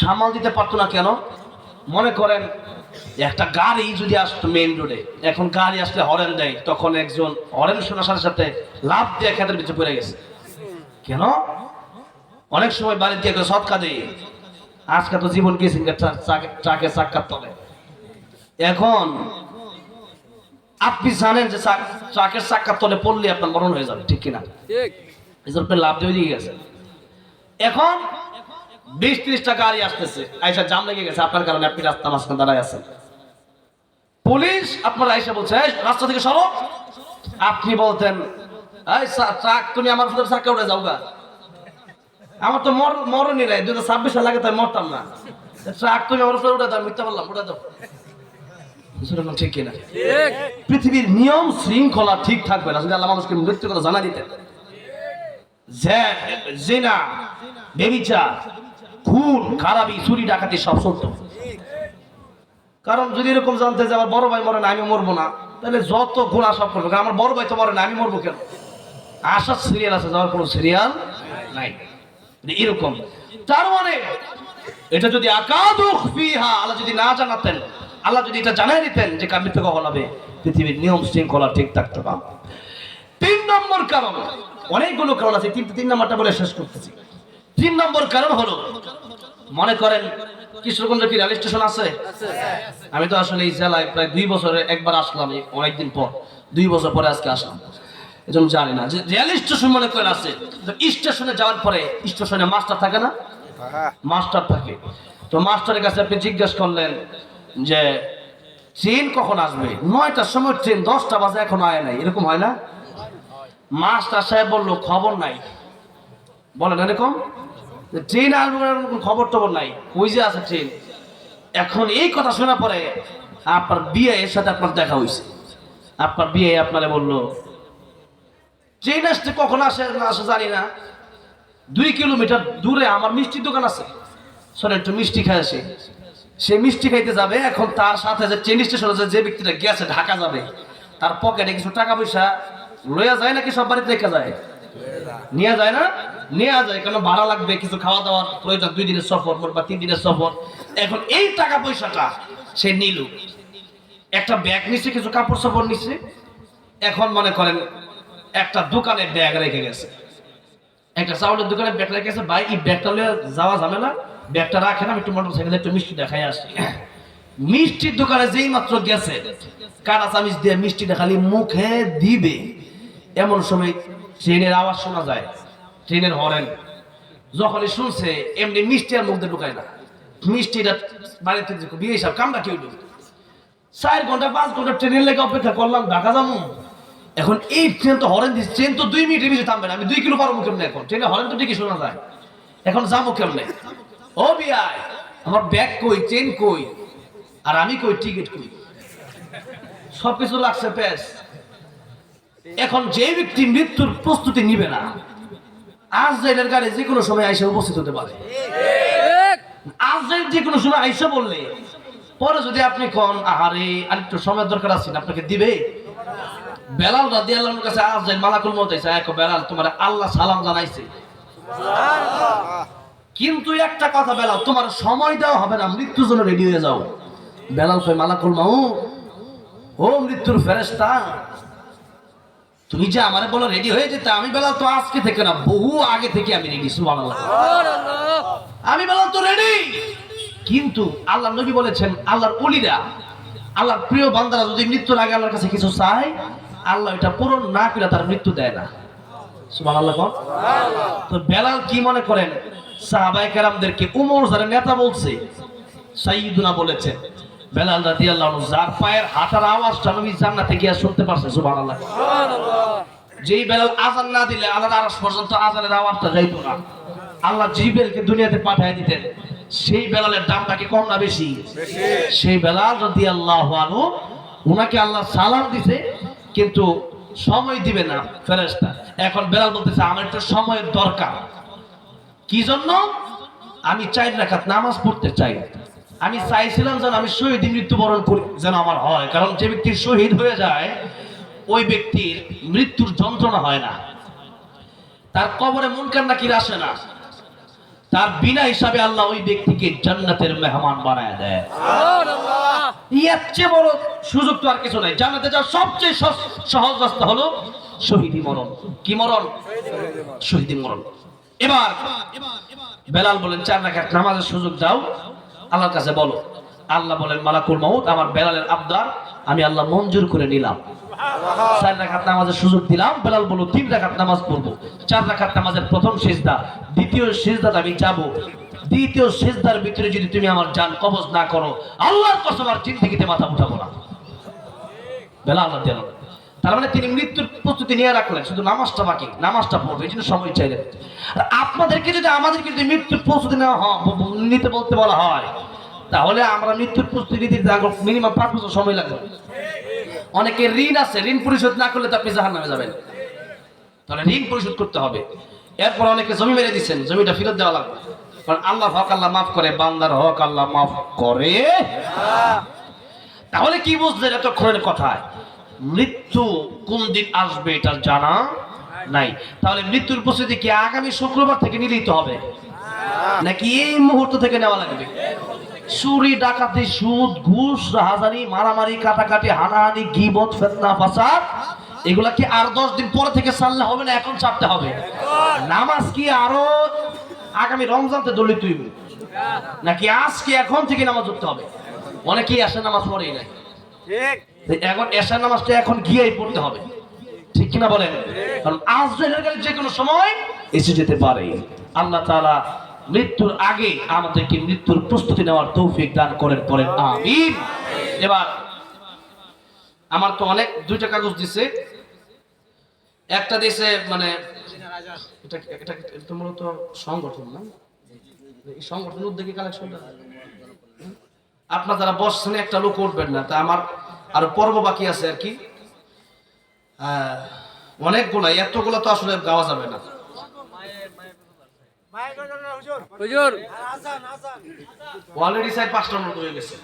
সামাল দিতে পারতো না কেন? মনে করেন একটা গাড়ি যদি আসতো মেইন রোডে এখন গাড়ি আসলে হরেন দেয় তখন একজন হরেন শোনার সাথে সাথে লাভ দিয়ে খেতের পিছনে পড়ে গেছে। কেন? অনেক সময় বাড়ির দিয়ে কেউ সৎকা দেয়। আজকে তো জীবন গেছেন চাকে চাক্কার তলে। এখন আপনি জানেন যে ট্রাকের চাক্কার তলে পড়লে আপনার মরণ হয়ে যাবে ঠিক কিনা? এই জন্য লাভ দিয়ে গেছে এখন বিশ ত্রিশটা গাড়ি আসতেছে। আইসা জাম লেগে গেছে আপনার কারণে আপনি রাস্তা মাঝখানে দাঁড়ায় আছেন। পুলিশ আপনার আইসা বলছে রাস্তা থেকে সরো। আপনি বলতেন এই ট্রাক তুমি আমার ভিতরে চাক্কা উঠে যাও গা। আমার তো মর মরণই নাই দু হাজার ছাব্বিশ লাগে তাই মরতাম না। ট্রাক তুমি আমার উপরে উঠে দাও মিথ্যা বললাম উঠে দাও। ঠিক কিনা? পৃথিবীর নিয়ম শৃঙ্খলা ঠিক থাকবে না। যদি আল্লাহ মানুষকে মৃত্যু কথা জানা দিতেন। জেনা বেবিচার খুন, খারাপি, চুরি, ডাকাতি সব চলতো। কারণ যদি এরকম জানতে যে আমার বড় ভাই মরে না আমি মরবো না, তাহলে যত গুণা সব করব। কারণ আমার বড় ভাই তো মরে না, আমি মরবো কেন? আসার সিরিয়াল আছে যাওয়ার কোনো সিরিয়াল নাই। এরকম। তার মানে এটা যদি আকাদুখ ফিহা, আল্লাহ যদি না জানাতেন, আল্লাহ যদি এটা জানাই দিতেন যে কার মৃত্যু কখন হবে, পৃথিবীর নিয়ম শৃঙ্খলা ঠিক থাকতো না। তিন নম্বর কারণ, অনেকগুলো কারণ আছে তিন নম্বরটা বলে শেষ করতেছি। তিন নম্বর কারণ হলো মনে করেন কিশোরগঞ্জে কি রেল স্টেশন আছে? আমি তো আসলে এই জেলায় প্রায় দুই বছরে একবার আসলাম অনেকদিন পর। দুই বছর পরে আজকে আসলাম। এজন্য জানি না যে রেল স্টেশন মনে করেন আছে স্টেশনে যাওয়ার পরে স্টেশনে মাস্টার থাকে না? মাস্টার থাকে। তো মাস্টারের কাছে আপনি জিজ্ঞেস করলেন যে ট্রেন কখন আসবে? নয়টার সময় ট্রেন দশটা বাজে এখন আয় নাই। এরকম হয় না? মাস্টার সাহেব বলল খবর নাই। বলেন এরকম? ট্রেন আসবে না, এরকম খবর টবর নাই। ওই যে আছে ট্রেন এখন এই কথা শোনা পরে আপনার বিয়ে এর সাথে আপনার দেখা হয়েছে আপনার বিয়ে আপনারে বলল ট্রেন আসতে কখন আসে না আসে জানি না। দুই কিলোমিটার দূরে আমার মিষ্টির দোকান আছে। শোনেন একটু মিষ্টি খাই আসে। সে মিষ্টি খাইতে যাবে এখন তার সাথে যে ট্রেন স্টেশনে যে ব্যক্তিটা গেছে ঢাকা যাবে তার পকেটে কিছু টাকা পয়সা লইয়া যায় নাকি সব বাড়িতে রেখে যায়। নিয়ে যায় না? নেওয়া যায়, কেন ভাড়া লাগবে, কিছু খাওয়া দাওয়ার প্রয়োজন, দুই দিনের সফর বা তিন দিনের সফর। এখন এই টাকা পয়সাটা সে নিল। একটা ব্যাগ নিছে, কিছু কাপড় সাপড় নিচ্ছে এখন মনে করেন একটা দোকানে ব্যাগ রেখে গেছে। একটা চাউলের দোকানে ব্যাগ রেখে গেছে, ভাই, এই ব্যাগটা যাওয়া যাবে না ব্যাগটা রাখেন, আমি একটু মোটর সাইকেলে একটু মিষ্টি দেখাই আসি। মিষ্টির দোকানে যেই মাত্র গেছে, কাটা চামিচ দিয়ে মিষ্টিটা খালি মুখে দিবে। এমন সময় ট্রেনের আওয়াজ শোনা যায়। ট্রেনের হরেন। যখনই শুনছে, এমনি মিষ্টি আর মুখ দিয়ে ঢুকায় না। মিষ্টিটা বাড়িতে বিয়ে সব কামটা কেউ চার ঘণ্টা, পাঁচ ঘণ্টা ট্রেনের লেগে অপেক্ষা করলাম, ঢাকা যাব। এখন এই ট্রেন তো হরেন দিচ্ছে, ট্রেন তো দুই মিনিটের বেশি থামবে না। আমি দুই কিলো পারব কেমনে এখন? ট্রেনে হরেন তো ঠিকই শোনা যায়। এখন যাব কেমনে? ও বিয়াই আমার ব্যাগ কই ট্রেন কই? আর আমি কই, টিকিট কই? সবকিছু লাগছে, প্যাস। এখন যে ব্যক্তি মৃত্যুর প্রস্তুতি নিবে না আজ জেলের গাড়ি যে কোনো সময় আইসে উপস্থিত হতে পারে। আজ যে কোনো সময় আইসে বললে পরে যদি আপনি কোন আহারে আরেকটু সময় দরকার আছে আপনাকে দিবে। বেলাল রাদি আল্লাহর কাছে আজ মালাকুল মত আইসা এক বেলাল তোমার আল্লাহ সালাম জানাইছে। কিন্তু একটা কথা বেলাল তোমার সময় দেওয়া হবে না মৃত্যুর জন্য রেডি হয়ে যাও। বেলাল কয় মালাকুল মাউ ও মৃত্যুর ফেরেস্তা তুমি যে আমার বলো রেডি হয়ে যেতে আমি বেলাল তো আজকে থেকে না বহু আগে থেকে আমি রেডি সুবহানাল্লাহ। আমি বললাম তো রেডি কিন্তু আল্লাহ নবী বলেছেন আল্লাহর অলিরা আল্লাহর প্রিয় বান্দারা যদি মৃত্যুর আগে আল্লাহর কাছে কিছু চায় আল্লাহ এটা পূরণ না করে তার মৃত্যু দেয় না। সুমান আল্লাহ তো বেলাল কি মনে করেন? সাহাবাই কেরামদেরকে উমর যারা নেতা বলছে সাইয়্যিদুনা বলেছেন বেলাল রাদিয়াল্লাহু আনহু যার পায়ের হাঁটার আওয়াজটা নবী জান্নাতে গিয়ে শুনতে পারছে সুবহানাল্লাহ। যেই বেলাল আজান না দিলে আল্লাহর আরশ পর্যন্ত আজানের আওয়াজটা যাইতো না। আল্লাহ জিবেলকে দুনিয়াতে পাঠিয়ে দিতেন। সেই বেলালের দামটা কি কম না বেশি? সেই বেলাল যদি আল্লাহ আনু ওনাকে আল্লাহ সালাম দিছে কিন্তু সময় দিবে না ফেরেশতা। এখন বেলাল বলতেছে আমার একটু সময়ের দরকার। কি জন্য? আমি চাই রাখাত নামাজ পড়তে চাই। আমি চাইছিলাম যেন আমি শহীদ মৃত্যুবরণ করি যেন আমার হয়। কারণ যে ব্যক্তি শহীদ হয়ে যায় ওই ব্যক্তির মৃত্যুর যন্ত্রণা হয় না। তার কবরে মন কান্না কি আসে না? তার বিনা হিসাবে আল্লাহ ওই ব্যক্তিকে জান্নাতের মেহমান বানায় দেয়। এর চেয়ে বড় সুযোগ তো আর কিছু নাই। জান্নাতে যাওয়ার সবচেয়ে সহজ রাস্তা হলো শহীদি মরণ। কি মরণ? শহীদি মরণ। এবার বেলাল বলেন চার রাকাত নামাজের সুযোগ দাও। আল্লাহর কাছে বলো। আল্লাহ বলেন মালাকুল মাউত আমার বেলালের আবদার আমি আল্লাহ মঞ্জুর করে নিলাম। চার রাকাত নামাজের সুযোগ দিলাম বেলাল বলো তিন রাকাত নামাজ পড়ব। চার রাকাত নামাজের প্রথম সিজদা দ্বিতীয় সিজদাতে আমি যাব। দ্বিতীয় সিজদার ভিতরে যদি তুমি আমার জান কবজ না করো আল্লাহর কসম আর জিন্দিগিতে মাথা উঠাবো না। বেলাল রাদিয়াল্লাহু। তার মানে তিনি মৃত্যুর প্রস্তুতি নিয়ে রাখলেন, শুধু নামাজটা বাকি, নামাজটা পড়বে, এই জন্য সময় চাইলেন। আপনাদেরকে যদি, আমাদেরকে যদি মৃত্যুর প্রস্তুতি নেওয়া নিতে বলতে বলা হয়, তাহলে আমরা মৃত্যুর প্রস্তুতি নিতে মিনিমাম পাঁচ বছর সময় লাগবে। অনেকে ঋণ আছে, ঋণ পরিশোধ না করলে তো আপনি জাহান নামে যাবেন। তাহলে ঋণ পরিশোধ করতে হবে। এরপর অনেকে জমি মেরে দিচ্ছেন জমিটা ফেরত দেওয়া লাগবে। কারণ আল্লাহ হক আল্লাহ মাফ করে, বান্দার হক আল্লাহ মাফ করে। তাহলে কি বুঝলেন এতক্ষণের কথায়? মৃত্যু কোন দিন আসবে এটা জানা নাই। তাহলে মৃত্যুর প্রস্তুতি কি আগামী শুক্রবার থেকে নিলেই তো হবে? নাকি এই মুহূর্ত থেকে নেওয়া লাগবে? চুরি, ডাকাতি, সুদ, ঘুষ, রাহাজানি, মারামারি, কাটাকাটি, হানাহানি, গিবত, ফেতনা, ফাসাদ, এগুলা কি আর দশ দিন পরে থেকে সারলে হবে না, এখন ছাড়তে হবে? নামাজ কি আরও আগামী রমজানতে দলিত তুই নাকি আজকে, এখন থেকে নামাজ পড়তে হবে? অনেকেই আসে নামাজ পড়েই নাই। তো এখন এশার নামাজটা এখন গিয়েই পড়তে হবে। ঠিক কিনা বলেন? কারণ আজ যে কোনো সময় এসে যেতে পারে। আল্লাহ তালা মৃত্যুর আগে আমাদেরকে মৃত্যুর প্রস্তুতি নেওয়ার তৌফিক দান করেন করেন আমিন। এবার আমার তো অনেক, দুইটা কাগজ দিছে। একটা দিছে মানে এটা মূলত সংগঠন না? এই সংগঠন উদ্যোগী কালেকশনটা আপনার যারা বসছেন, একটা লোক উঠবেন না। তা আমার আরও পর্ব বাকি আছে আর কি। অনেকগুলা এতগুলা তো আসলে গাওয়া যাবে না। হুজুর। অলরেডি সাইড পাঁচটার মতো হয়ে গেছে।